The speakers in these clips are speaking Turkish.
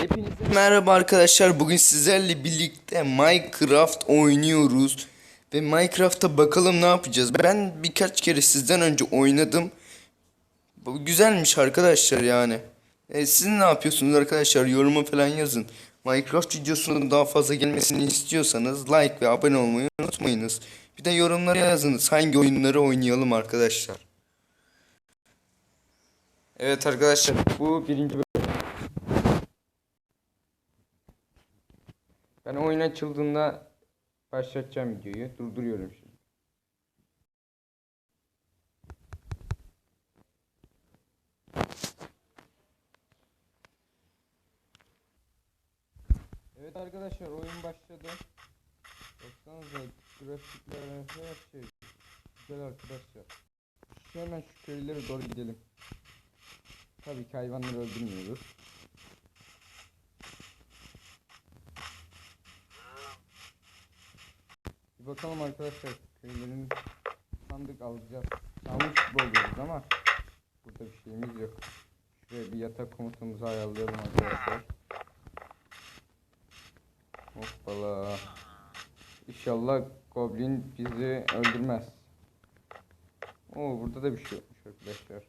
Hepinize merhaba arkadaşlar. Bugün sizlerle birlikte Minecraft oynuyoruz. Ve Minecraft'ta bakalım ne yapacağız. Ben birkaç kere sizden önce oynadım. Bu güzelmiş arkadaşlar yani. E, siz ne yapıyorsunuz arkadaşlar? Yoruma falan yazın. Minecraft videosunun daha fazla gelmesini istiyorsanız like ve abone olmayı unutmayınız. Bir de yorumlara yazınız hangi oyunları oynayalım arkadaşlar. Evet arkadaşlar bu birinci bölüm. Ben oyun açıldığında başlatacağım videoyu. Durduruyorum şimdi. Evet arkadaşlar oyun başladı. Baksanıza grafikler her şey güzel arkadaşlar. Şu hemen şu köylere doğru gidelim. Tabii ki hayvanları öldürmüyoruz. Bakalım arkadaşlar köylerin sandık alacağız. Gibi oluyoruz ama burada bir şeyimiz yok. Şuraya bir yatak komutumuzu ayarlayalım arkadaşlar. Hoppala. İnşallah goblin bizi öldürmez. Oo burada da bir şey yokmuş arkadaşlar.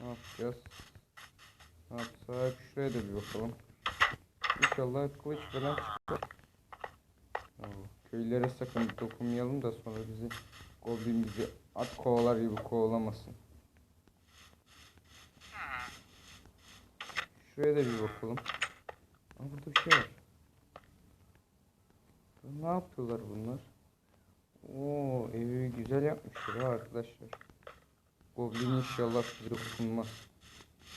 Ne yapacağız? Ne yapsak? Şuraya da bir bakalım. İnşallah kılıç falan çıkar. Köylere sakın dokunmayalım da sonra bizi goblin bizi at kovalar gibi kovalamasın. Şuraya da bir bakalım. Aa, burada bir şey var. Ne yapıyorlar bunlar? Oo evi güzel yapmışlar ha arkadaşlar. Goblin inşallah bize dokunmaz.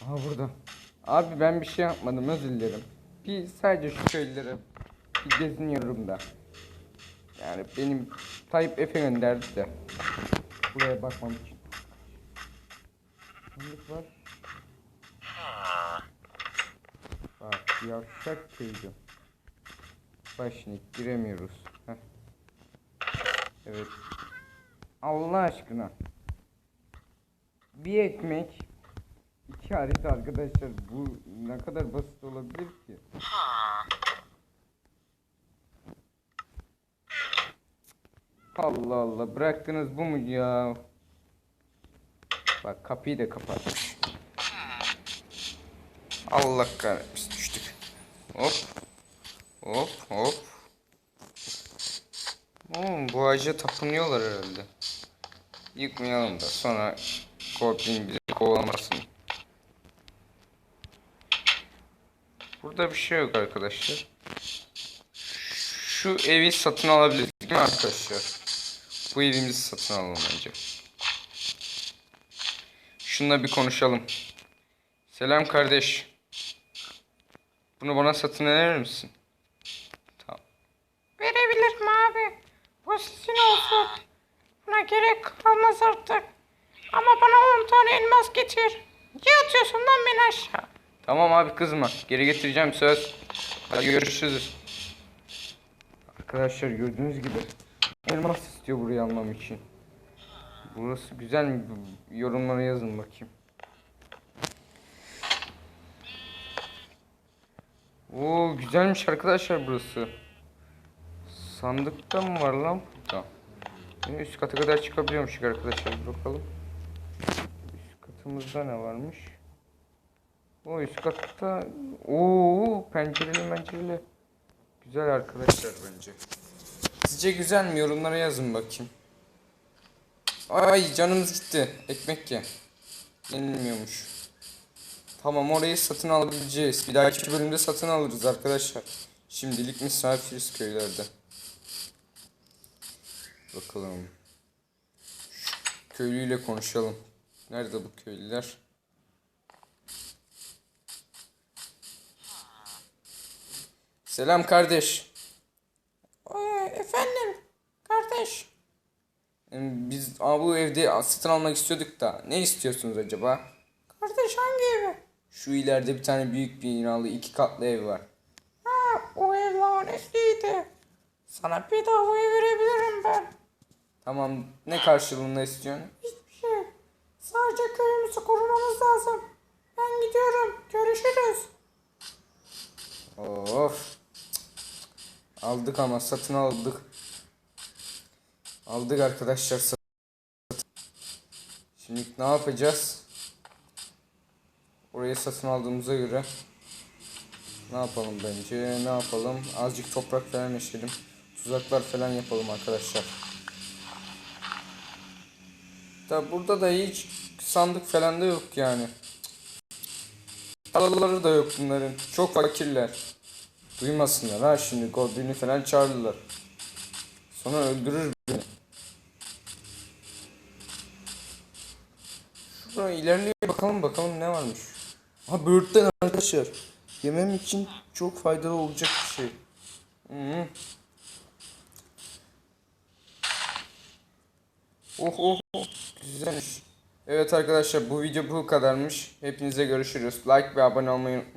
Aha burada. Abi ben bir şey yapmadım özür dilerim. Bir sadece şu köylere bir geziniyorum da. Yani benim Tayyip Efe gönderdi de. Buraya bakmam için. Sandık var. Bak yavşak köydü. Bak şimdi giremiyoruz. Heh. Evet. Allah aşkına. Bir ekmek. iki harita arkadaşlar. Bu ne kadar basit olabilir ki? Allah Allah. Bıraktınız bu mu ya? Bak kapıyı da kapat. Allah kahretsin düştük. Hop. Hop hop. Hmm, bu ağaca tapınıyorlar herhalde. Yıkmayalım da sonra Goblin bizi kovalamasın. Burada bir şey yok arkadaşlar. Şu evi satın alabiliriz değil mi arkadaşlar? Bu evimizi satın alalım önce. Şununla bir konuşalım. Selam kardeş. Bunu bana satın eder misin? Tamam. Verebilirim abi. Bu sizin olsun. Buna gerek kalmaz artık. Ama bana 10 tane elmas getir. Niye atıyorsun lan beni aşağı? Tamam abi kızma. Geri getireceğim söz. Hadi görüşürüz. Arkadaşlar gördüğünüz gibi elmas istiyor burayı almam için. Burası güzel mi? Yorumlara yazın bakayım. Oo güzelmiş arkadaşlar burası. Sandıkta mı var lan burada? Üst kata kadar çıkabiliyormuşuz arkadaşlar. Bakalım. Üst katımızda ne varmış? O üst katta Oo pencereli pencereli. Güzel arkadaşlar bence. Sizce güzel mi? Yorumlara yazın bakayım. Ay canımız gitti. Ekmek ye. Yenilmiyormuş. Tamam orayı satın alabileceğiz. Bir dahaki bölümde satın alırız arkadaşlar. Şimdilik misafiriz köylerde. Bakalım. Şu köylüyle konuşalım. Nerede bu köylüler? Selam kardeş. Bu evde satın almak istiyorduk da ne istiyorsunuz acaba? Kardeş hangi evi? Şu ileride bir tane büyük binalı iki katlı ev var. Ha o ev lanetliydi. Sana bedavaya verebilirim ben. Tamam ne karşılığında istiyorsun? Hiçbir şey. Sadece köyümüzü korumamız lazım. Ben gidiyorum. Görüşürüz. Aldık ama satın aldık. Aldık arkadaşlar satın. Şimdi ne yapacağız? Orayı satın aldığımıza göre ne yapalım bence? Ne yapalım? Azıcık toprak falan eşelim. Tuzaklar falan yapalım arkadaşlar. Da burada da hiç sandık falan da yok yani. Tarlaları da yok bunların. Çok fakirler. Duymasınlar ha şimdi Goblin'i falan çağırdılar. Sonra öldürür beni. Şuraya ilerleye bakalım bakalım ne varmış. Ha böğürtlen arkadaşlar. Yemem için çok faydalı olacak bir şey. Hı. Oh oh oh. Güzelmiş. Evet arkadaşlar bu video bu kadarmış. Hepinize görüşürüz. Like ve abone olmayı unutmayın.